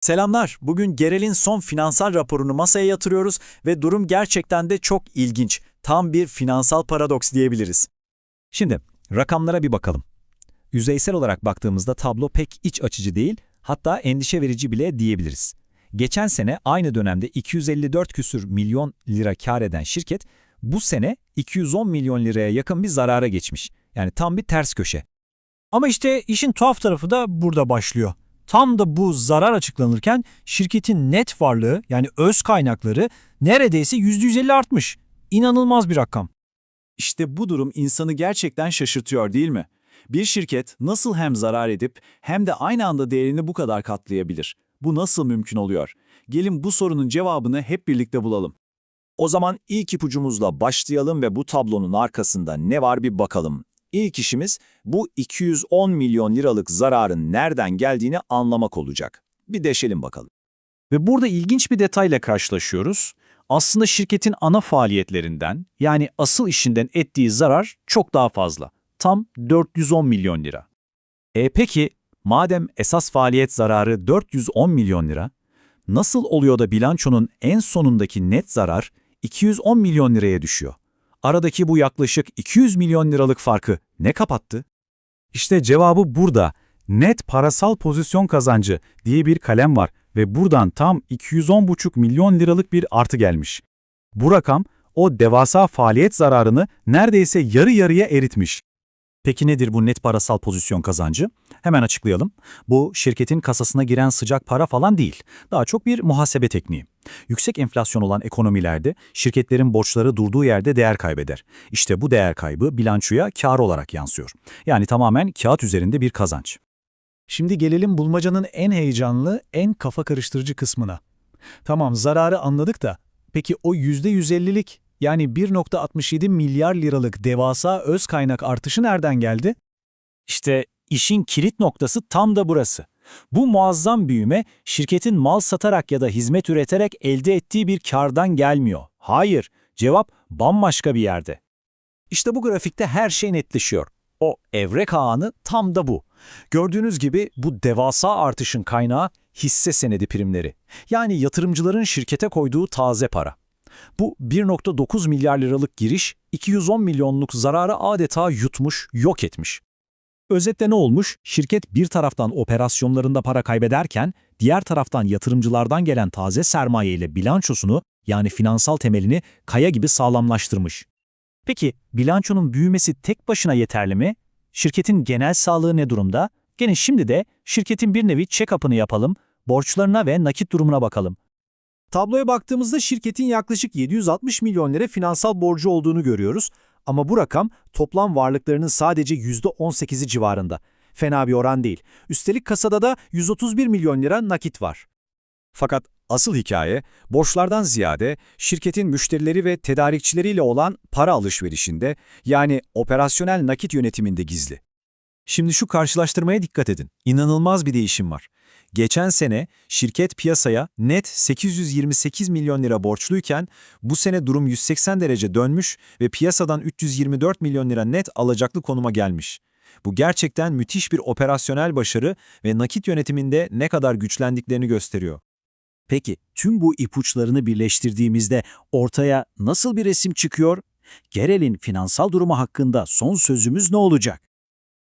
Selamlar. Bugün Gerel'in son finansal raporunu masaya yatırıyoruz ve durum gerçekten de çok ilginç. Tam bir finansal paradoks diyebiliriz. Şimdi rakamlara bir bakalım. Yüzeysel olarak baktığımızda tablo pek iç açıcı değil, hatta endişe verici bile diyebiliriz. Geçen sene aynı dönemde 254 küsür milyon lira kar eden şirket, bu sene 210 milyon liraya yakın bir zarara geçmiş. Yani tam bir ters köşe. Ama işte işin tuhaf tarafı da burada başlıyor. Tam da bu zarar açıklanırken şirketin net varlığı yani öz kaynakları neredeyse %150 artmış. İnanılmaz bir rakam. İşte bu durum insanı gerçekten şaşırtıyor değil mi? Bir şirket nasıl hem zarar edip hem de aynı anda değerini bu kadar katlayabilir? Bu nasıl mümkün oluyor? Gelin bu sorunun cevabını hep birlikte bulalım. O zaman ilk ipucumuzla başlayalım ve bu tablonun arkasında ne var bir bakalım. İlk işimiz bu 210 milyon liralık zararın nereden geldiğini anlamak olacak. Bir deşelim bakalım. Ve burada ilginç bir detayla karşılaşıyoruz. Aslında şirketin ana faaliyetlerinden yani asıl işinden ettiği zarar çok daha fazla. Tam 410 milyon lira. E peki, madem esas faaliyet zararı 410 milyon lira, nasıl oluyor da bilançonun en sonundaki net zarar 210 milyon liraya düşüyor? Aradaki bu yaklaşık 200 milyon liralık farkı ne kapattı? İşte cevabı burada. Net parasal pozisyon kazancı diye bir kalem var ve buradan tam 210,5 milyon liralık bir artı gelmiş. Bu rakam o devasa faaliyet zararını neredeyse yarı yarıya eritmiş. Peki nedir bu net parasal pozisyon kazancı? Hemen açıklayalım. Bu şirketin kasasına giren sıcak para falan değil. Daha çok bir muhasebe tekniği. Yüksek enflasyon olan ekonomilerde şirketlerin borçları durduğu yerde değer kaybeder. İşte bu değer kaybı bilançoya kar olarak yansıyor. Yani tamamen kağıt üzerinde bir kazanç. Şimdi gelelim bulmacanın en heyecanlı, en kafa karıştırıcı kısmına. Tamam zararı anladık da peki o %150'lik yani 1.67 milyar liralık devasa öz kaynak artışı nereden geldi? İşte işin kilit noktası tam da burası. Bu muazzam büyüme şirketin mal satarak ya da hizmet üreterek elde ettiği bir kardan gelmiyor. Hayır, cevap bambaşka bir yerde. İşte bu grafikte her şey netleşiyor. O evrek ağını tam da bu. Gördüğünüz gibi bu devasa artışın kaynağı hisse senedi primleri. Yani yatırımcıların şirkete koyduğu taze para. Bu 1.9 milyar liralık giriş 210 milyonluk zararı adeta yutmuş, yok etmiş. Özetle ne olmuş? Şirket bir taraftan operasyonlarında para kaybederken, diğer taraftan yatırımcılardan gelen taze sermaye ile bilançosunu yani finansal temelini kaya gibi sağlamlaştırmış. Peki bilançonun büyümesi tek başına yeterli mi? Şirketin genel sağlığı ne durumda? Gene şimdi de şirketin bir nevi check-up'ını yapalım, borçlarına ve nakit durumuna bakalım. Tabloya baktığımızda şirketin yaklaşık 760 milyon lira finansal borcu olduğunu görüyoruz. Ama bu rakam toplam varlıklarının sadece %18'i civarında. Fena bir oran değil. Üstelik kasada da 131 milyon lira nakit var. Fakat asıl hikaye borçlardan ziyade şirketin müşterileri ve tedarikçileriyle olan para alışverişinde yani operasyonel nakit yönetiminde gizli. Şimdi şu karşılaştırmaya dikkat edin. İnanılmaz bir değişim var. Geçen sene şirket piyasaya net 828 milyon lira borçluyken bu sene durum 180 derece dönmüş ve piyasadan 324 milyon lira net alacaklı konuma gelmiş. Bu gerçekten müthiş bir operasyonel başarı ve nakit yönetiminde ne kadar güçlendiklerini gösteriyor. Peki tüm bu ipuçlarını birleştirdiğimizde ortaya nasıl bir resim çıkıyor? Gerel'in finansal durumu hakkında son sözümüz ne olacak?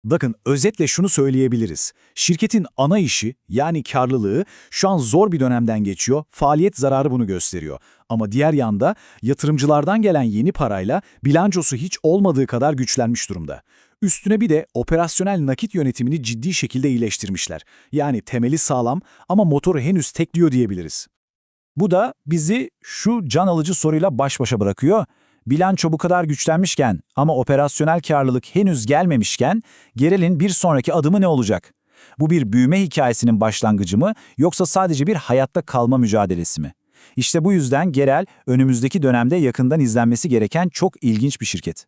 Bakın özetle şunu söyleyebiliriz. Şirketin ana işi yani karlılığı şu an zor bir dönemden geçiyor. Faaliyet zararı bunu gösteriyor. Ama diğer yanda yatırımcılardan gelen yeni parayla bilançosu hiç olmadığı kadar güçlenmiş durumda. Üstüne bir de operasyonel nakit yönetimini ciddi şekilde iyileştirmişler. Yani temeli sağlam ama motoru henüz tekliyor diyebiliriz. Bu da bizi şu can alıcı soruyla baş başa bırakıyor. Bilanço bu kadar güçlenmişken ama operasyonel karlılık henüz gelmemişken Gerel'in bir sonraki adımı ne olacak? Bu bir büyüme hikayesinin başlangıcı mı yoksa sadece bir hayatta kalma mücadelesi mi? İşte bu yüzden Gerel önümüzdeki dönemde yakından izlenmesi gereken çok ilginç bir şirket.